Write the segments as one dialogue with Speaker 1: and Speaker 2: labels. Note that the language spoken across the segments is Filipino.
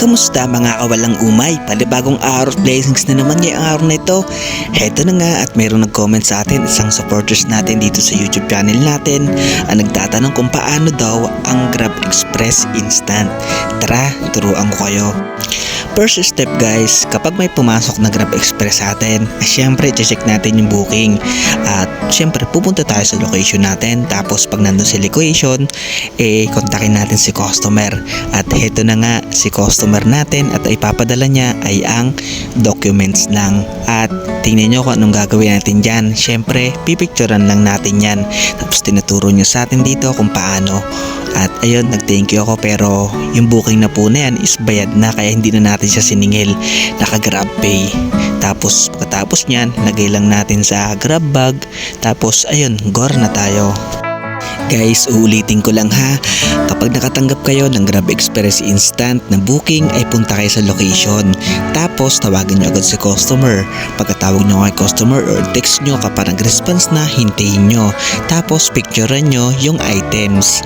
Speaker 1: Kamusta mga kawalang umay? Palibagong araw blessings na naman ngayong araw na ito. Heto na nga at mayroong nag-comment sa atin, isang supporters natin dito sa YouTube channel natin ang nagtatanong kung paano daw ang Grab Express Instant. Tara, turuan ko kayo. First step guys, kapag may pumasok na Grab Express sa atin, syempre check natin yung booking. At syempre pupunta tayo sa location natin. Tapos pag nandun sa location, eh kontakin natin si customer. At heto na nga si customer natin at ipapadala niya ay ang documents lang. At tingnan nyo kung anong gagawin natin dyan. Syempre, pipicturean lang natin yan. Tapos tinuturo niya sa atin dito kung paano. At ayun, nag-thank you ako pero yung booking na po na yan is bayad na kaya hindi na natin siya siningil. Naka-grab pay. Tapos pagkatapos niyan, lagay lang natin sa grab bag. Tapos ayun, gore na tayo. Guys, uulitin ko lang ha. Kapag nakatanggap kayo ng Grab Express Instant na booking ay punta kayo sa location. Tapos tawagan nyo agad si customer. Pagkatawag nyo kay customer or text nyo kapag nag-response na, hintayin nyo. Tapos picturean nyo yung items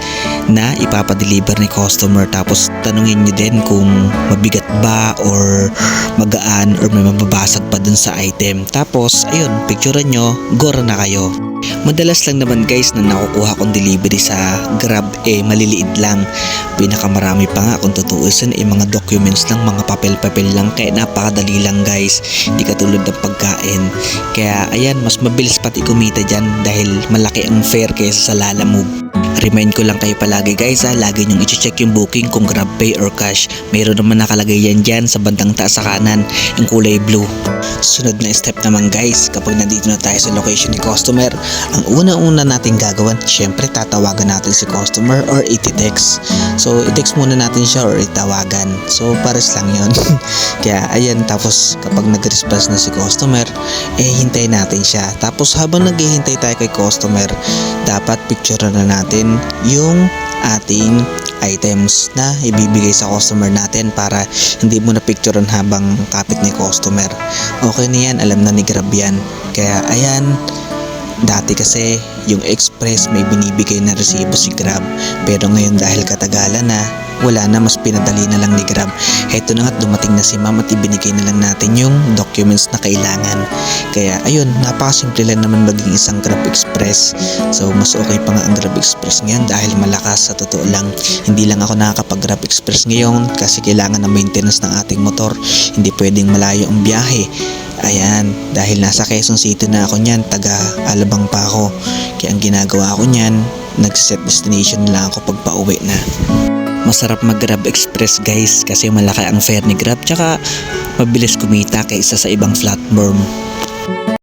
Speaker 1: na ipapadeliver ni customer. Tapos tanungin nyo din kung mabigat ba or magaan or may mababasag pa dun sa item. Tapos ayun, picturean nyo, gora na kayo. Madalas lang naman guys na nakukuha kong delivery sa Grab eh maliliit lang. Pinakamarami pa nga kung tutuusin eh mga documents lang, mga papel-papel lang kaya napakadali lang guys. Hindi katulad ng pagkain. Kaya ayan, mas mabilis pati kumita dyan dahil malaki ang fare kaysa sa Lalamove. Remind ko lang kayo palagi guys ha, lagi nyong i-check yung booking kung grab pay or cash. Mayroon naman nakalagay yan dyan sa bandang taas sa kanan, yung kulay blue. Sunod na step naman guys, kapag nandito na tayo sa location ni customer, ang una-una natin gagawin, syempre tatawagan natin si customer or iti-text. So, i-text muna natin siya or itawagan. So, pares lang yon Kaya, ayan, tapos kapag nag-response na si customer, eh, hintayin natin siya. Tapos, habang naghihintay tayo kay customer, dapat picture na natin yung ating items na ibibigay sa customer natin para hindi mo na picturean habang kapit ni customer. Okay na yan, alam na ni Grab yan. Kaya ayan, Dati kasi yung express may binibigay na resibo si Grab pero ngayon dahil katagalan na wala na mas pinadali na lang ni Grab. Heto na nga't dumating na si ma'am at ibinigay na lang natin yung documents na kailangan. Kaya ayun, napakasimple lang naman maging isang Grab Express. So mas okay pa nga ang Grab Express ngayon dahil malakas sa totoo lang. Hindi lang ako nakakapag Grab Express ngayon kasi kailangan ng maintenance ng ating motor. Hindi pwedeng malayo ang biyahe. Ayan, dahil nasa Quezon City na ako niyan, taga Alabang pa ako. Kaya ang ginagawa ko niyan, nag-set destination na lang ako pag pauwi na. Masarap mag Grab Express guys kasi malaki ang fare ni Grab tsaka mabilis kumita kaysa sa ibang platform.